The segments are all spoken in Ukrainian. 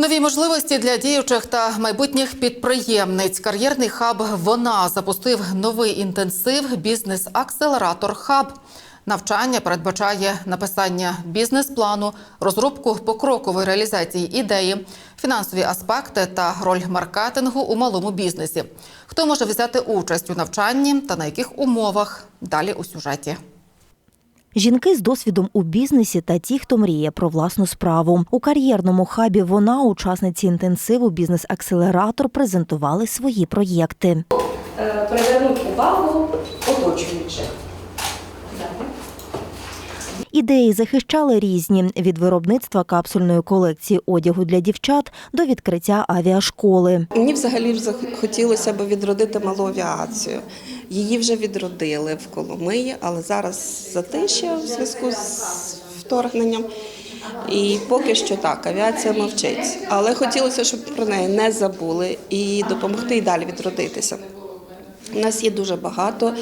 Нові можливості для діючих та майбутніх підприємниць. Кар'єрний хаб вона запустив новий інтенсив бізнес-акселератор хаб. Навчання передбачає написання бізнес-плану, розробку покрокової реалізації ідеї, фінансові аспекти та роль маркетингу у малому бізнесі. Хто може взяти участь у навчанні та на яких умовах? Далі у сюжеті. Жінки з досвідом у бізнесі та ті, хто мріє про власну справу. У кар'єрному хабі вона, учасниці інтенсиву Бізнес-акселератор, презентували свої проєкти. е, привернути увагу оточуючих. Ідеї захищали різні від виробництва капсульної колекції одягу для дівчат до відкриття авіашколи. Мені взагалі хотілося б відродити малу авіацію. Її вже відродили в Коломиї, але зараз затишя в зв'язку з вторгненням. І поки що так, авіація мовчить. Але хотілося, щоб про неї не забули і допомогти і далі відродитися. У нас є дуже багато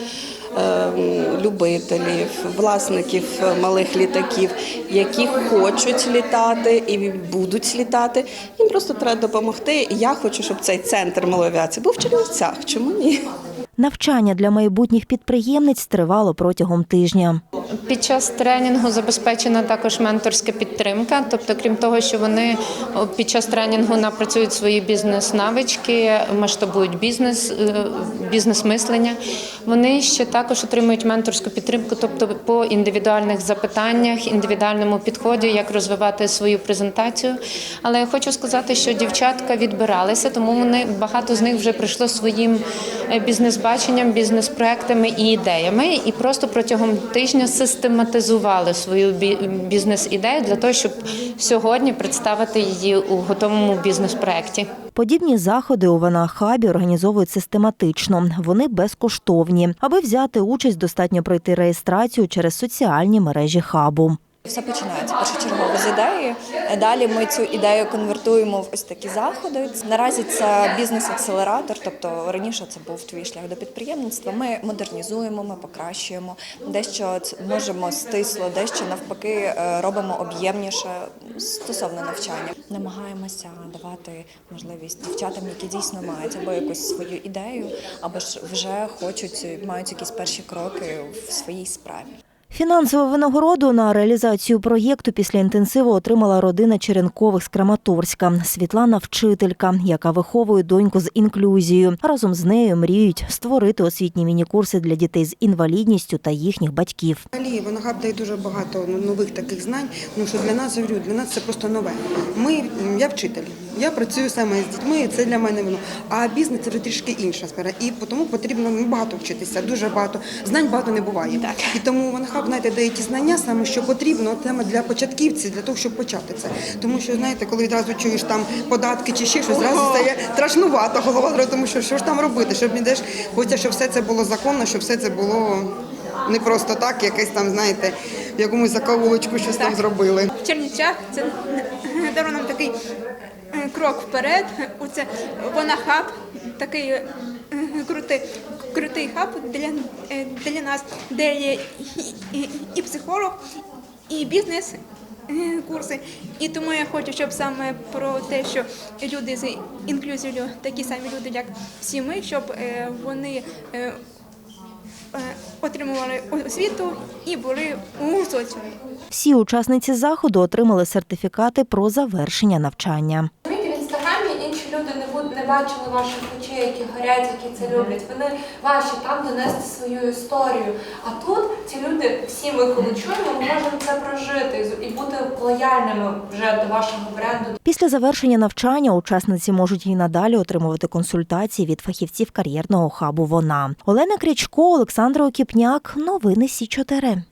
любителів, власників малих літаків, які хочуть літати і будуть літати. Їм просто треба допомогти. Я хочу, щоб цей центр малої авіації був в Чернівцях. Чому ні? Навчання для майбутніх підприємниць тривало протягом тижня. Під час тренінгу забезпечена також менторська підтримка. Тобто, крім того, що вони під час тренінгу напрацюють свої бізнес-навички, масштабують бізнес, е, бізнес-мислення. Вони ще також отримують менторську підтримку, тобто по індивідуальних запитаннях, індивідуальному підході, як розвивати свою презентацію. Але я хочу сказати, що дівчатка відбиралися, тому вони багато з них вже прийшло своїм е, бізнес-баченням, бізнес-проектами і ідеями, і просто протягом тижня систематизували свою бізнес-ідею для того, щоб сьогодні представити її у готовому бізнес-проекті. Подібні заходи у Ванахабі організовують систематично. Вони безкоштовні. Аби взяти участь, достатньо пройти реєстрацію через соціальні мережі хабу. Все починається першочергово з ідеї. Далі ми цю ідею конвертуємо в ось такі заходи. Наразі це бізнес-акселератор, тобто раніше це був твій шлях до підприємництва. Ми модернізуємо, ми покращуємо, дещо можемо стисло, дещо навпаки е, робимо об'ємніше стосовно навчання. Намагаємося давати можливість дівчатам, які дійсно мають або якусь свою ідею, або ж вже хочуть мають якісь перші кроки в своїй справі. Фінансову винагороду на реалізацію проєкту після інтенсиву отримала родина Черенкових з Краматорська. Світлана вчителька, яка виховує доньку з інклюзією. Разом з нею мріють створити освітні міні-курси для дітей з інвалідністю та їхніх батьків. Взагалі Вонагаб дає дуже багато нових таких знань. Ну що для нас говорю, для нас це просто нове. Ми я вчитель. Я працюю саме з дітьми, і це для мене воно. А бізнес це вже трішки інша сфера. І тому потрібно ну, багато вчитися, дуже багато. Знань багато не буває. І тому Вонахаб, знаєте, дає ті знання саме, що потрібно саме для початківців, для того, щоб почати це. Тому що, знаєте, коли відразу чуєш там податки чи ще щось, зразу стає страшнувато голова, тому що що ж там робити, щоб не деш, хочеться, щоб все це було законно, щоб все це було не просто так, якесь там, знаєте, в якомусь закавулочку щось там зробили. в Чернівцях це дало нам такий е, крок вперед. Оце вона хаб, такий е, крутий, крутий хаб для, е, для нас, де є і, і, психолог, і бізнес. е, Курси, і тому я хочу, щоб саме про те, що люди з інклюзією, такі самі люди, як всі ми, щоб е, вони е, е, отримували освіту і були у соціумі. Всі учасниці заходу отримали сертифікати про завершення навчання. Люди не буд- не бачили ваших очей, які горять, які це люблять. Вони ваші там донести свою історію. А тут ці люди, всі ми коли чуємо, ми можемо це прожити і бути лояльними вже до вашого бренду, Після завершення навчання учасниці можуть і надалі отримувати консультації від фахівців кар'єрного хабу. Вона Олена Крячко, Олександра Окіпняк. Новини Сі 4